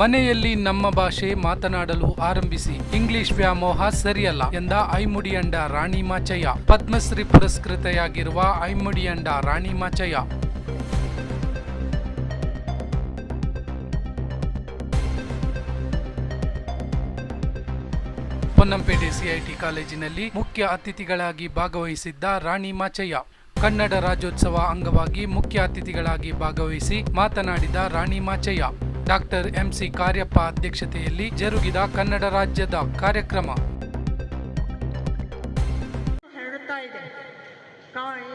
ಮನೆಯಲ್ಲಿ ನಮ್ಮ ಭಾಷೆ ಮಾತನಾಡಲು ಆರಂಭಿಸಿ. ಇಂಗ್ಲಿಷ್ ವ್ಯಾಮೋಹ ಸರಿಯಲ್ಲ ಎಂದ ಐಮುಡಿಯಂಡ ರಾಣಿ ಮಾಚಯ್ಯ. ಪದ್ಮಶ್ರೀ ಪುರಸ್ಕೃತೆಯಾಗಿರುವ ಐಮುಡಿಯಂಡ ರಾಣಿ ಮಾಚಯ್ಯ. ಪೊನ್ನಂಪೇಟೆ ಸಿಐಟಿ ಕಾಲೇಜಿನಲ್ಲಿ ಮುಖ್ಯ ಅತಿಥಿಗಳಾಗಿ ಭಾಗವಹಿಸಿದ್ದ ರಾಣಿ ಮಾಚಯ್ಯ. ಕನ್ನಡ ರಾಜ್ಯೋತ್ಸವ ಅಂಗವಾಗಿ ಮುಖ್ಯ ಅತಿಥಿಗಳಾಗಿ ಭಾಗವಹಿಸಿ ಮಾತನಾಡಿದ Rani Machaiah. Doctor M C Kariappa ಅಧ್ಯಕ್ಷತೆಯಲ್ಲಿ ಜರುಗಿದ ಕನ್ನಡ ರಾಜ್ಯದ ಕಾರ್ಯಕ್ರಮ. ಹೇಳುತ್ತಾ ಇದೆ.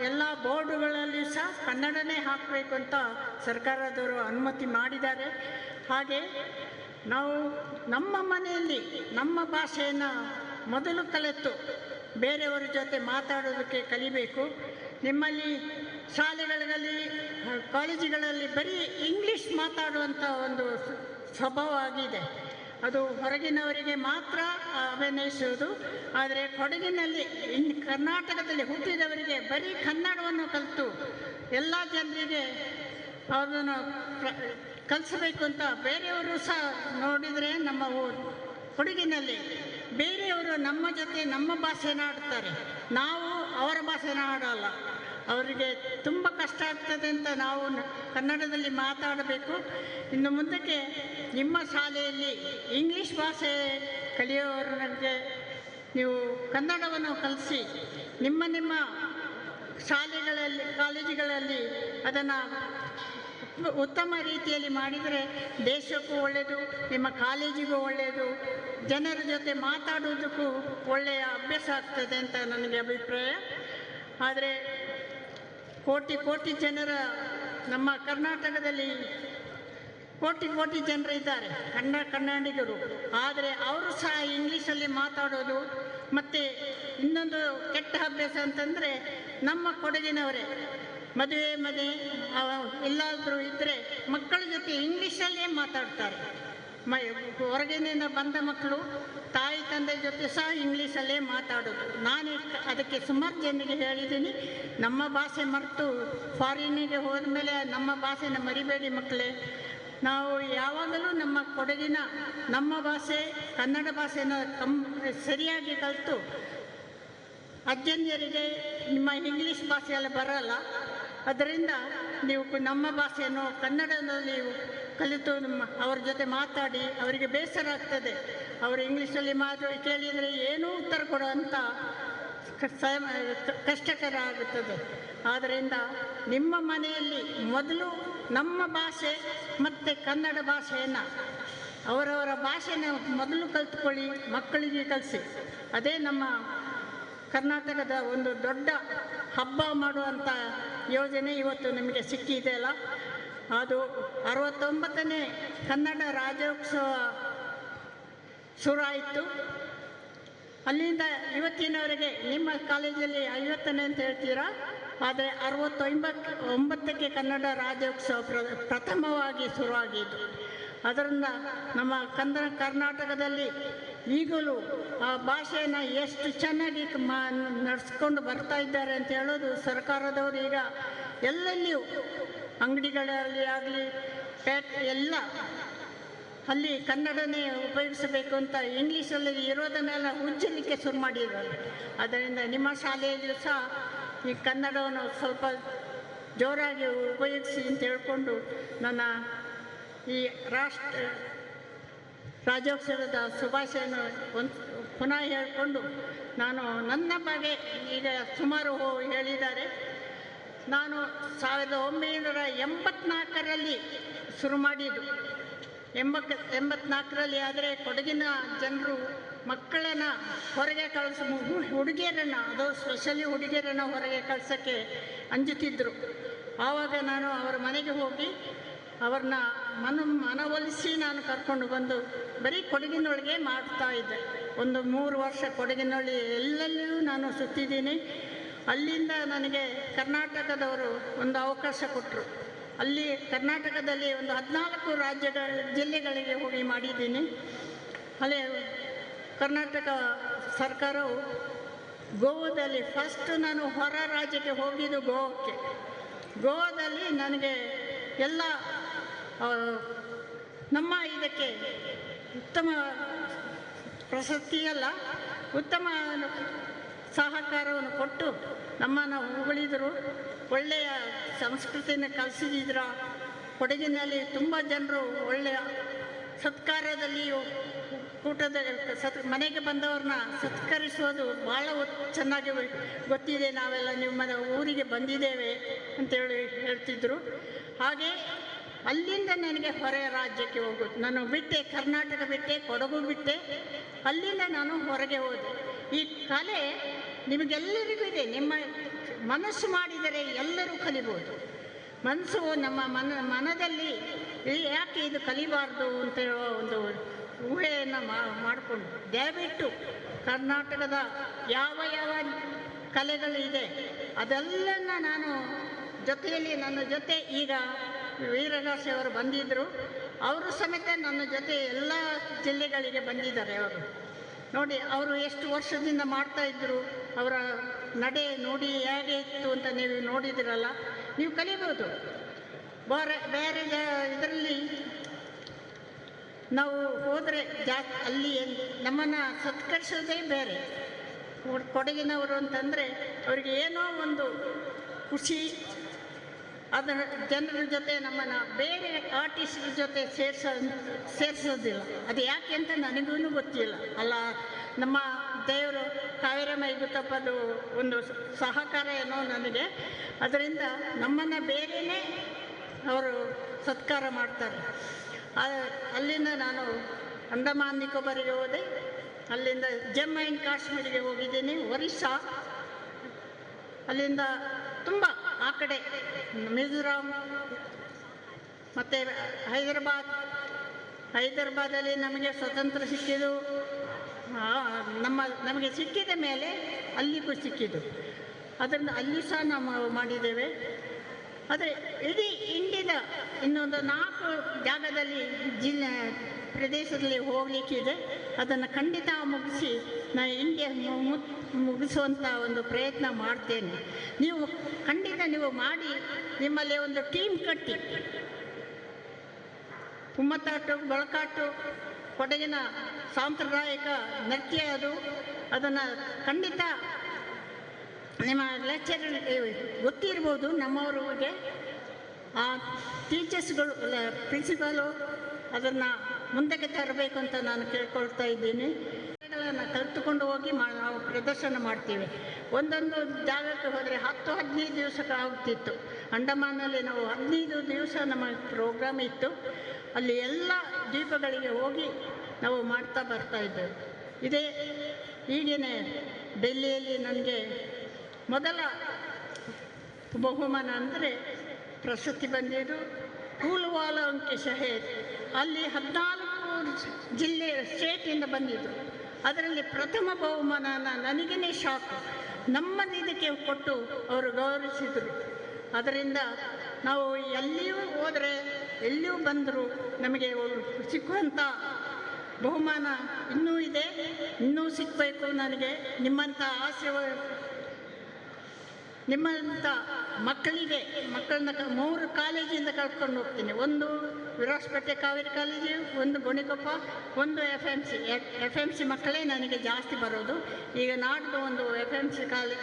ಎಲ್ಲ ಬೋರ್ಡುಗಳಲ್ಲಿ ಸಹ ಕನ್ನಡನೇ ಹಾಕಬೇಕು ಅಂತ ಸರ್ಕಾರದವರು ಅನುಮತಿ ಮಾಡಿದ್ದಾರೆ. ಹಾಗೆ ನಾವು ನಮ್ಮ ಮನೆಯಲ್ಲಿ ನಮ್ಮ ಭಾಷೆಯನ್ನು ಮೊದಲು ಕಲಿತು ಬೇರೆಯವರ ಜೊತೆ ಮಾತಾಡೋದಕ್ಕೆ ಕಲಿಬೇಕು. ನಿಮ್ಮಲ್ಲಿ ಶಾಲೆಗಳಲ್ಲಿ ಕಾಲೇಜುಗಳಲ್ಲಿ ಬರೀ ಇಂಗ್ಲೀಷ್ ಮಾತಾಡುವಂಥ ಒಂದು ಸ್ವಭಾವ ಆಗಿದೆ ಅದು ಹೊರಗಿನವರಿಗೆ ಮಾತ್ರ ಅಭಿನಯಿಸುವುದು ಆದರೆ ಕೊಡಗಿನಲ್ಲಿ, ಇನ್, ಕರ್ನಾಟಕದಲ್ಲಿ ಹುಟ್ಟಿದವರಿಗೆ ಬರೀ ಕನ್ನಡವನ್ನು ಕಲಿತು ಎಲ್ಲ ಜನರಿಗೆ ಅದನ್ನು ಕಲಿಸಬೇಕು ಅಂತ ಬೇರೆಯವರು ಸಹ ನೋಡಿದರೆ ನಮ್ಮ ಕೊಡಗಿನಲ್ಲಿ ಬೇರೆಯವರು ನಮ್ಮ ಜೊತೆ ನಮ್ಮ ಭಾಷೆನ ಆಡ್ತಾರೆ. ನಾವು ಅವರ ಭಾಷೆನ ಆಡಲ್ಲ. ಅವರಿಗೆ ತುಂಬ ಕಷ್ಟ ಆಗ್ತದೆ ಅಂತ ನಾವು ಕನ್ನಡದಲ್ಲಿ ಮಾತಾಡಬೇಕು. ಇನ್ನು ಮುಂದಕ್ಕೆ ನಿಮ್ಮ ಶಾಲೆಯಲ್ಲಿ ಇಂಗ್ಲೀಷ್ ಭಾಷೆ ಕಲಿಯೋರಿಗೆ ನೀವು ಕನ್ನಡವನ್ನು ಕಲಿಸಿ, ನಿಮ್ಮ ನಿಮ್ಮ ಶಾಲೆಗಳಲ್ಲಿ, ಕಾಲೇಜುಗಳಲ್ಲಿ ಅದನ್ನು ಉತ್ತಮ ರೀತಿಯಲ್ಲಿ ಮಾಡಿದರೆ ದೇಶಕ್ಕೂ ಒಳ್ಳೆಯದು, ನಿಮ್ಮ ಕಾಲೇಜಿಗೂ ಒಳ್ಳೆಯದು, ಜನರ ಜೊತೆ ಮಾತಾಡುವುದಕ್ಕೂ ಒಳ್ಳೆಯ ಅಭ್ಯಾಸ ಆಗ್ತದೆ ಅಂತ ನನಗೆ ಅಭಿಪ್ರಾಯ. ಆದರೆ ಕೋಟಿ ಕೋಟಿ ಜನರ ನಮ್ಮ ಕರ್ನಾಟಕದಲ್ಲಿ ಕೋಟಿ ಕೋಟಿ ಜನರು ಇದ್ದಾರೆ ಕನ್ನಡ ಕನ್ನಡಿಗರು. ಆದರೆ ಅವರು ಸಹ ಇಂಗ್ಲೀಷಲ್ಲಿ ಮಾತಾಡೋದು ಮತ್ತು ಇನ್ನೊಂದು ಕೆಟ್ಟ ಅಭ್ಯಾಸ ಅಂತಂದರೆ ನಮ್ಮ ಕೊಡಗಿನವರೇ. ಮದುವೆ ಮನೆ ಎಲ್ಲಾದರೂ ಇದ್ದರೆ ಮಕ್ಕಳ ಜೊತೆ ಇಂಗ್ಲೀಷಲ್ಲೇ ಮಾತಾಡ್ತಾರೆ. ಮ ಹೊರಗಿನಿಂದ ಬಂದ ಮಕ್ಕಳು ತಾಯಿ ತಂದೆ ಜೊತೆ ಸಹ ಇಂಗ್ಲೀಷಲ್ಲೇ ಮಾತಾಡೋದು. ನಾನು ಅದಕ್ಕೆ ಸುಮಾರು ಜನರಿಗೆ ಹೇಳಿದ್ದೀನಿ, ನಮ್ಮ ಭಾಷೆ ಮರೆತು ಫಾರಿನಿಗೆ ಹೋದ್ಮೇಲೆ ನಮ್ಮ ಭಾಷೆನ ಮರಿಬೇಡಿ ಮಕ್ಕಳೇ. ನಾವು ಯಾವಾಗಲೂ ನಮ್ಮ ಕೊಡಗಿನ, ನಮ್ಮ ಭಾಷೆ, ಕನ್ನಡ ಭಾಷೆನ ಕಮ್ ಸರಿಯಾಗಿ ಕಲಿತು ಅಜ್ಜನಿಯರಿಗೆ ನಿಮ್ಮ ಇಂಗ್ಲೀಷ್ ಭಾಷೆಯಲ್ಲಿ ಬರಲ್ಲ. ಅದರಿಂದ ನೀವು ನಮ್ಮ ಭಾಷೆಯನ್ನು ಕನ್ನಡದಲ್ಲಿ ಕಲಿತು ನಮ್ಮ ಅವ್ರ ಜೊತೆ ಮಾತಾಡಿ ಅವರಿಗೆ ಬೇಸರ ಆಗ್ತದೆ. ಅವರು ಇಂಗ್ಲೀಷಲ್ಲಿ ಮಾತು ಕೇಳಿದರೆ ಏನೂ ಉತ್ತರ ಕೊಡೋ ಅಂತ ಕಷ್ಟಕರ ಆಗುತ್ತದೆ. ಆದ್ದರಿಂದ ನಿಮ್ಮ ಮನೆಯಲ್ಲಿ ಮೊದಲು ನಮ್ಮ ಭಾಷೆ ಮತ್ತು ಕನ್ನಡ ಭಾಷೆಯನ್ನು ಅವರವರ ಭಾಷೆನ ಮೊದಲು ಕಲಿತ್ಕೊಳ್ಳಿ, ಮಕ್ಕಳಿಗೆ ಕಲಿಸಿ. ಅದೇ ನಮ್ಮ ಕರ್ನಾಟಕದ ಒಂದು ದೊಡ್ಡ ಹಬ್ಬ ಮಾಡುವಂಥ ಯೋಜನೆ ಇವತ್ತು ನಿಮಗೆ ಸಿಕ್ಕಿದೆಯಲ್ಲ ಅದು ಅರವತ್ತೊಂಬತ್ತನೇ ಕನ್ನಡ ರಾಜ್ಯೋತ್ಸವ ಶುರುವಾಯಿತು. ಅಲ್ಲಿಂದ ಇವತ್ತಿನವರೆಗೆ ನಿಮ್ಮ ಕಾಲೇಜಲ್ಲಿ ಐವತ್ತನೇ ಅಂತ ಹೇಳ್ತೀರಾ? ಆದರೆ ಅರವತ್ತೊಂಬತ್ತು ಒಂಬತ್ತಕ್ಕೆ ಕನ್ನಡ ರಾಜ್ಯೋತ್ಸವ ಪ್ರ, ಪ್ರಥಮವಾಗಿ ಶುರುವಾಗಿದ್ದು. ಅದರಿಂದ ನಮ್ಮ ಕನ್ನಡ, ಕರ್ನಾಟಕದಲ್ಲಿ ಈಗಲೂ ಆ ಭಾಷೆಯನ್ನು ಎಷ್ಟು ಚೆನ್ನಾಗಿ ಮಾ, ನಡೆಸ್ಕೊಂಡು ಬರ್ತಾ ಇದ್ದಾರೆ ಅಂತ ಹೇಳೋದು ಸರ್ಕಾರದವರು ಈಗ ಎಲ್ಲೆಲ್ಲಿಯೂ ಅಂಗಡಿಗಳಲ್ಲಿ ಆಗಲಿ, ಪೇಟ್ ಎಲ್ಲ ಅಲ್ಲಿ ಕನ್ನಡನೇ ಉಪಯೋಗಿಸಬೇಕು ಅಂತ ಇಂಗ್ಲೀಷಲ್ಲಿ ಇರೋದನ್ನೆಲ್ಲ ಉಜ್ಜಲಿಕ್ಕೆ ಶುರು ಮಾಡಿದ್ದಾರೆ ಅದರಿಂದ ನಿಮ್ಮ ಶಾಲೆಯಲ್ಲೂ ಸಹ ಈ ಕನ್ನಡವನ್ನು ಸ್ವಲ್ಪ ಜೋರಾಗಿ ಉಪಯೋಗಿಸಿ ಅಂತ ಹೇಳ್ಕೊಂಡು ನನ್ನ ಈ ರಾಷ್ಟ್ರ ರಾಜ್ಯೋತ್ಸವದ ಶುಭಾಶಯನ ಒಂದು ಪುನಃ ಹೇಳಿಕೊಂಡು ನಾನು ನನ್ನ ಬಗ್ಗೆ ಈಗ ಸುಮಾರು ಹೇಳಿದ್ದಾರೆ. ನಾನು ಸಾವಿರದ ಒಂಬೈನೂರ ಎಂಬತ್ನಾಲ್ಕರಲ್ಲಿ ಶುರು ಮಾಡಿದ್ದು. ಎಂಬ ಎಂಬತ್ನಾಲ್ಕರಲ್ಲಿ ಆದರೆ ಕೊಡಗಿನ ಜನರು ಮಕ್ಕಳನ್ನು ಹೊರಗೆ ಕಳಿಸ, ಹುಡುಗಿಯರನ್ನು, ಅದು ಸ್ಪೆಷಲಿ ಹುಡುಗಿಯರನ್ನು ಹೊರಗೆ ಕಳ್ಸೋಕ್ಕೆ ಅಂಜುತ್ತಿದ್ದರು ಆವಾಗ ನಾನು ಅವರ ಮನೆಗೆ ಹೋಗಿ ಅವ್ರನ್ನ ಮನ, ಮನವೊಲಿಸಿ ನಾನು ಕರ್ಕೊಂಡು ಬಂದು ಬರೀ ಕೊಡಗಿನೊಳಗೆ ಮಾಡ್ತಾ ಇದ್ದೆ. ಒಂದು ಮೂರು ವರ್ಷ ಕೊಡಗಿನೊಳಗೆ ಎಲ್ಲೆಲ್ಲೂ ನಾನು ಸುತ್ತಿದ್ದೀನಿ. ಅಲ್ಲಿಂದ ನನಗೆ ಕರ್ನಾಟಕದವರು ಒಂದು ಅವಕಾಶ ಕೊಟ್ಟರು ಅಲ್ಲಿ ಕರ್ನಾಟಕದಲ್ಲಿ ಒಂದು ಹದಿನಾಲ್ಕು ರಾಜ್ಯಗಳ ಜಿಲ್ಲೆಗಳಿಗೆ ಹೋಗಿ ಮಾಡಿದ್ದೀನಿ. ಅಲ್ಲಿ ಕರ್ನಾಟಕ ಸರ್ಕಾರವು ಗೋವಾದಲ್ಲಿ ಫಸ್ಟ್ ನಾನು ಹೊರ ರಾಜ್ಯಕ್ಕೆ ಹೋಗಿದ್ದು ಗೋವಾಕ್ಕೆ. ಗೋವಾದಲ್ಲಿ ನನಗೆ ಎಲ್ಲ ನಮ್ಮ ಇದಕ್ಕೆ ಉತ್ತಮ ಪ್ರಶಸ್ತಿಯಲ್ಲ ಉತ್ತಮ ಸಹಕಾರವನ್ನು ಕೊಟ್ಟು ನಮ್ಮನ್ನು ಉಗುಳಿದರು ಒಳ್ಳೆಯ ಸಂಸ್ಕೃತಿನ ಕಲಿಸಿದ್ರ ಕೊಡಗಿನಲ್ಲಿ ತುಂಬ ಜನರು ಒಳ್ಳೆಯ ಸತ್ಕಾರ್ಯದಲ್ಲಿಯೂ ಊಟದ ಸತ್, ಮನೆಗೆ ಬಂದವ್ರನ್ನ ಸತ್ಕರಿಸೋದು ಭಾಳ ಚೆನ್ನಾಗಿ ಗೊತ್ತಿದೆ. ನಾವೆಲ್ಲ ನಿಮ್ಮ ಊರಿಗೆ ಬಂದಿದ್ದೇವೆ ಅಂತೇಳಿ ಹೇಳ್ತಿದ್ರು. ಹಾಗೆ ಅಲ್ಲಿಂದ ನನಗೆ ಹೊರ ರಾಜ್ಯಕ್ಕೆ ಹೋಗೋದು ನಾನು ಬಿಟ್ಟೆ, ಕರ್ನಾಟಕ ಬಿಟ್ಟೆ, ಕೊಡಗು ಬಿಟ್ಟೆ. ಅಲ್ಲಿಂದ ನಾನು ಹೊರಗೆ ಹೋದೆ. ಈ ಕಲೆ ನಿಮಗೆಲ್ಲರಿಗೂ ಇದೆ. ನಿಮ್ಮ ಮನಸ್ಸು ಮಾಡಿದರೆ ಎಲ್ಲರೂ ಕಲಿಬೋದು. ಮನಸ್ಸು ನಮ್ಮ ಮನ, ಮನದಲ್ಲಿ ಯಾಕೆ ಇದು ಕಲಿಬಾರ್ದು ಅಂತ ಹೇಳುವ ಒಂದು ಊಹೆಯನ್ನು ಮಾಡಿಕೊಂಡು. ದಯವಿಟ್ಟು ಕರ್ನಾಟಕದ ಯಾವ ಯಾವ ಕಲೆಗಳು ಇದೆ ಅದೆಲ್ಲನ ನಾನು ಜೊತೆಯಲ್ಲಿ ನನ್ನ ಜೊತೆ ಈಗ ವೀರಗಾಸೆ ಅವರು ಬಂದಿದ್ದರು ಅವರು ಸಮೇತ ನನ್ನ ಜೊತೆ ಎಲ್ಲ ಜಿಲ್ಲೆಗಳಿಗೆ ಬಂದಿದ್ದಾರೆ ಅವರು. ನೋಡಿ, ಅವರು ಎಷ್ಟು ವರ್ಷದಿಂದ ಮಾಡ್ತಾ ಇದ್ದರು ಅವರ ನಡೆ ನೋಡಿ ಹೇಗೆ ಇತ್ತು ಅಂತ ನೀವು ನೋಡಿದಿರಲ್ಲ, ನೀವು ಕಲಿಬೋದು. ಬೇರೆ ಬೇರೆ ಇದರಲ್ಲಿ ನಾವು ಹೋದರೆ ಜಾ ಅಲ್ಲಿ ನಮ್ಮನ್ನು ಸತ್ಕರಿಸೋದೇ ಬೇರೆ. ಕೊಡ್- ಕೊಡಗಿನವರು ಅಂತಂದರೆ, ಅವರಿಗೆ ಏನೋ ಒಂದು ಖುಷಿ ಅದರ ಜನರ ಜೊತೆ ನಮ್ಮನ್ನು ಬೇರೆ ಆರ್ಟಿಸ್ಟ್ರ ಜೊತೆ ಸೇರ್ಸ, ಸೇರಿಸೋದಿಲ್ಲ. ಅದು ಯಾಕೆ ಅಂತ ನನಗೂ ಗೊತ್ತಿಲ್ಲ. ಅಲ್ಲ, ನಮ್ಮ ದೇವರು ಕಾವೇರಮ್ಮ ಗುತ್ತಪ್ಪದು ಒಂದು ಸಹಕಾರ ಏನೋ ನನಗೆ. ಅದರಿಂದ ನಮ್ಮನ್ನು ಬೇರೆಯೇ ಅವರು ಸತ್ಕಾರ ಮಾಡ್ತಾರೆ. ಅಲ್ಲಿಂದ ನಾನು ಅಂಡಮಾನ್ ನಿಕೋಬಾರಿಗೆ ಹೋದೆ. ಅಲ್ಲಿಂದ ಜಮ್ಮು ಆ್ಯಂಡ್ ಕಾಶ್ಮೀರಿಗೆ ಹೋಗಿದ್ದೀನಿ. ಒರಿಸ್ಸಾ. ಅಲ್ಲಿಂದ ತುಂಬ ಆ ಕಡೆ ಮಿಜೋರಾಂ, ಮತ್ತು ಹೈದರಾಬಾದ್. ಹೈದರಾಬಾದಲ್ಲಿ ನಮಗೆ ಸ್ವತಂತ್ರ ಸಿಕ್ಕಿದ್ದು ನಮ್ಮ, ನಮಗೆ ಸಿಕ್ಕಿದ ಮೇಲೆ ಅಲ್ಲಿಗೂ ಸಿಕ್ಕಿದ್ದು. ಅದರಿಂದ ಅಲ್ಲಿ ಸಹ ನಾವು ಮಾಡಿದ್ದೇವೆ. ಆದರೆ ಇಡೀ ಇಂಡಿಯದ ಇನ್ನೊಂದು ನಾಲ್ಕು ಜಾಗದಲ್ಲಿ ಜಿಲ್ಲೆ ಪ್ರದೇಶದಲ್ಲಿ ಹೋಗಲಿಕ್ಕಿದೆ. ಅದನ್ನು ಖಂಡಿತ ಮುಗಿಸಿ ನಾನು ಮು- ಮುಗಿಸುವಂಥ ಒಂದು ಪ್ರಯತ್ನ ಮಾಡ್ತೇನೆ. ನೀವು ಖಂಡಿತ ನೀವು ಮಾಡಿ, ನಿಮ್ಮಲ್ಲಿ ಒಂದು ಟೀಮ್ ಕಟ್ಟಿ. ಕುಮ್ಮತ್ತಾಟು, ಬಳಕಾಟು, ಕೊಡಗಿನ ಸಾಂಪ್ರದಾಯಿಕ ನೃತ್ಯ ಅದು. ಅದನ್ನು ಖಂಡಿತ ನಿಮ್ಮ ಲೆಕ್ಚರ್ ಗೊತ್ತಿರ್ಬೋದು, ನಮ್ಮವ್ರಿಗೆ. ಆ ಟೀಚರ್ಸ್ಗಳು ಪ್ರಿನ್ಸಿಪಾಲು ಅದನ್ನು ಮುಂದಕ್ಕೆ ತರಬೇಕು ಅಂತ ನಾನು ಕೇಳ್ಕೊಳ್ತಾ ಇದ್ದೀನಿ. ಗಳನ್ನು ಕಲಿತುಕೊಂಡು ಹೋಗಿ ಮಾ ನಾವು ಪ್ರದರ್ಶನ ಮಾಡ್ತೀವಿ. ಒಂದೊಂದು ಜಾಗಕ್ಕೆ ಹೋದರೆ ಹತ್ತು, ಹದಿನೈದು ದಿವಸಕ್ಕೆ ಆಗ್ತಿತ್ತು. ಅಂಡಮಾನಲ್ಲಿ ನಾವು ಹದಿನೈದು ದಿವಸ ನಮ್ಮ ಪ್ರೋಗ್ರಾಮ್ ಇತ್ತು. ಅಲ್ಲಿ ಎಲ್ಲ ದ್ವೀಪಗಳಿಗೆ ಹೋಗಿ ನಾವು ಮಾಡ್ತಾ ಬರ್ತಾ ಇದ್ದೇವೆ. ಇದೇ ಈಗೇನೆ ಡೆಲ್ಲಿಯಲ್ಲಿ ನನಗೆ ಮೊದಲ ಬಹುಮಾನ ಅಂದರೆ ಪ್ರಶಸ್ತಿ ಬಂದಿದ್ದು ಕೂಲುವಾಲ ಅಂಕಿ ಅಲ್ಲಿ ಹದಿನಾಲ್ಕು ಜಿಲ್ಲೆ ಸ್ಟೇಟಿಂದ ಬಂದಿದ್ದರು ಅದರಲ್ಲಿ ಪ್ರಥಮ ಬಹುಮಾನನ ನನಗೇ ಶಾಕ್. ನಮ್ಮ ಇದಕ್ಕೆ ಕೊಟ್ಟು ಅವರು ಗೌರವಿಸಿದರು. ಅದರಿಂದ ನಾವು ಎಲ್ಲಿಯೂ ಹೋದರೆ, ಎಲ್ಲಿಯೂ ಬಂದರೂ ನಮಗೆ ಸಿಕ್ಕುವಂಥ ಬಹುಮಾನ ಇನ್ನೂ ಇದೆ, ಇನ್ನೂ ಸಿಗಬೇಕು ನನಗೆ. ನಿಮ್ಮಂಥ ಆಸೆ ನಿಮ್ಮಂಥ ಮಕ್ಕಳಿಗೆ, ಮಕ್ಕಳನ್ನ ಮೂರು ಕಾಲೇಜಿಂದ ಕರ್ಕೊಂಡು ಹೋಗ್ತೀನಿ. ಒಂದು ವಿರಾಸ್ಪೇಟೆ ಕಾವೇರಿ ಕಾಲೇಜು, ಒಂದು ಗುಣಿಕೊಪ್ಪ, ಒಂದು F M C F M C ಮಕ್ಕಳೇ ನನಗೆ ಜಾಸ್ತಿ ಬರೋದು. ಈಗ ನಾಡ್ದು ಒಂದು ಎಫ್ ಎಂ ಸಿ ಕಾಲೇ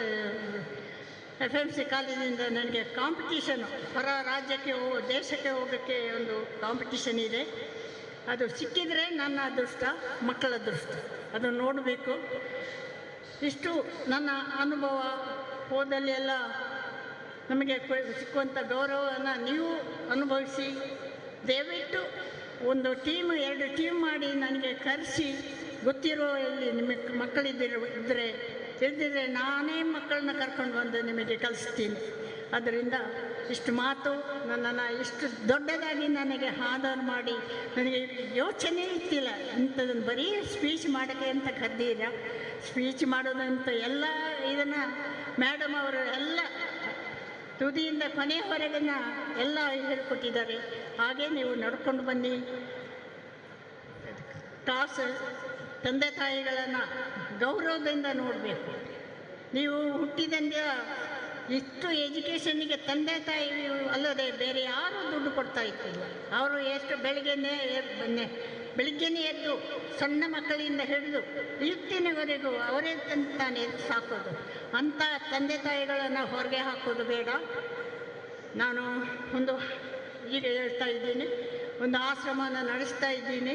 ಎಫ್ ಎಂ ಸಿ ಕಾಲೇಜಿಂದ ನನಗೆ ಕಾಂಪಿಟೀಷನು ಹೊರ ರಾಜ್ಯಕ್ಕೆ ಹೋ ದೇಶಕ್ಕೆ ಹೋಗೋಕ್ಕೆ ಒಂದು ಕಾಂಪಿಟೀಷನ್ ಇದೆ. ಅದು ಸಿಕ್ಕಿದರೆ ನನ್ನ ಅದೃಷ್ಟ, ಮಕ್ಕಳ ಅದೃಷ್ಟ. ಅದು ನೋಡಬೇಕು. ಇಷ್ಟು ನನ್ನ ಅನುಭವ ಹೋದಲ್ಲಿ ಎಲ್ಲ ನಮಗೆ ಸಿಕ್ಕುವಂಥ ಗೌರವವನ್ನು ನೀವು ಅನುಭವಿಸಿ. ದಯವಿಟ್ಟು ಒಂದು ಟೀಮ್, ಎರಡು ಟೀಮ್ ಮಾಡಿ ನನಗೆ ಕರೆಸಿ. ಗೊತ್ತಿರೋ ಇಲ್ಲಿ ನಿಮಗೆ ಮಕ್ಕಳಿದ್ದಿರೋ ಇದ್ದರೆ ತಿಳಿದಿದ್ರೆ ನಾನೇ ಮಕ್ಕಳನ್ನ ಕರ್ಕೊಂಡು ಬಂದು ನಿಮಗೆ ಕಲಿಸ್ತೀನಿ. ಅದರಿಂದ ಇಷ್ಟು ಮಾತು, ನನ್ನನ್ನು ಇಷ್ಟು ದೊಡ್ಡದಾಗಿ ನನಗೆ ಆಧಾರ್ ಮಾಡಿ. ನನಗೆ ಯೋಚನೆ ಇತ್ತಿಲ್ಲ. ಇಂಥದನ್ನು ಬರೀ ಸ್ಪೀಚ್ ಮಾಡೋಕ್ಕೆ ಅಂತ ಕದ್ದೀರ ಸ್ಪೀಚ್ ಮಾಡೋದಂತ ಎಲ್ಲ ಇದನ್ನು ಮೇಡಮ್ ಅವರು ಎಲ್ಲ ತುದಿಯಿಂದ ಕೊನೆಯವರೆಗಿನ ಎಲ್ಲ ಹೇಳಿಕೊಟ್ಟಿದ್ದಾರೆ. ಹಾಗೆ ನೀವು ನಡ್ಕೊಂಡು ಬನ್ನಿ. ಕ್ಲಾಸ್ ತಂದೆ ತಾಯಿಗಳನ್ನು ಗೌರವದಿಂದ ನೋಡಬೇಕು. ನೀವು ಹುಟ್ಟಿದಂದ ಇಷ್ಟು ಎಜುಕೇಷನ್ನಿಗೆ ತಂದೆ ತಾಯಿ ಅಲ್ಲದೆ ಬೇರೆ ಯಾರೂ ದುಡ್ಡು ಕೊಡ್ತಾ ಇತ್ತಿಲ್ಲ ಅವರು ಎಷ್ಟು ಬೆಳಗ್ಗೆನೇ ಬನ್ನೆ. ಬೆಳಿಗ್ಗೆನೇ ಎದ್ದು ಸಣ್ಣ ಮಕ್ಕಳಿಂದ ಹಿಡಿದು ಇವತ್ತಿನವರೆಗೂ ಅವರೇ ತಾನೇ ಸಾಕೋದು. ಅಂಥ ತಂದೆ ತಾಯಿಗಳನ್ನು ಹೊರಗೆ ಹಾಕೋದು ಬೇಡ. ನಾನು ಒಂದು ಈಗ ಹೇಳ್ತಾ ಇದ್ದೀನಿ, ಒಂದು ಆಶ್ರಮನ ನಡೆಸ್ತಾ ಇದ್ದೀನಿ.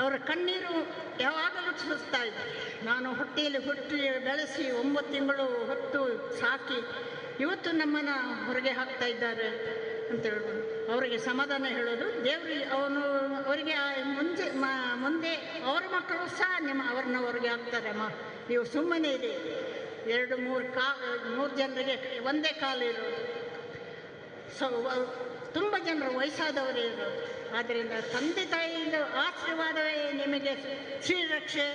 ಅವರ ಕಣ್ಣೀರು ಯಾವಾಗಲೂ ಸುರಿಸ್ತಾ ಇದೆ. ನಾನು ಹೊಟ್ಟೆಯಲ್ಲಿ ಹುಟ್ಟಿ ಬೆಳೆಸಿ ಒಂಬತ್ತು ತಿಂಗಳು ಹೊತ್ತು ಸಾಕಿ ಇವತ್ತು ನಮ್ಮನ್ನು ಹೊರಗೆ ಹಾಕ್ತಾ ಇದ್ದಾರೆ. ಅಂತ ಹೇಳ್ಬೋದು. ಅವರಿಗೆ ಸಮಾಧಾನ ಹೇಳೋದು. ದೇವರಿಗೆ ಅವನು ಅವರಿಗೆ ಮುಂಚೆ ಮುಂದೆ ಅವರ ಮಕ್ಕಳು ಸಹ ನಿಮ್ಮ ಅವ್ರನ್ನ ಅವ್ರಿಗೆ ಹಾಕ್ತಾರೆ. ಅಮ್ಮ, ನೀವು ಸುಮ್ಮನೆ ಇರಿ. ಎರಡು ಮೂರು ಕಾ ಮೂರು ಜನರಿಗೆ ಒಂದೇ ಕಾಲು ಇರೋದು. ಸೊ ತುಂಬ ಜನರು ವಯಸ್ಸಾದವರೇ ಇರೋದು. ಆದ್ದರಿಂದ ತಂದೆ ತಾಯಿಯಿಂದ ಆಶೀರ್ವಾದವೇ ನಿಮಗೆ ಶ್ರೀರಕ್ಷೆ,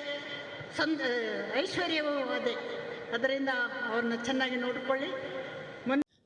ಸಂದ, ಐಶ್ವರ್ಯವೂ ಅದೇ. ಅದರಿಂದ ಅವ್ರನ್ನ ಚೆನ್ನಾಗಿ ನೋಡಿಕೊಳ್ಳಿ.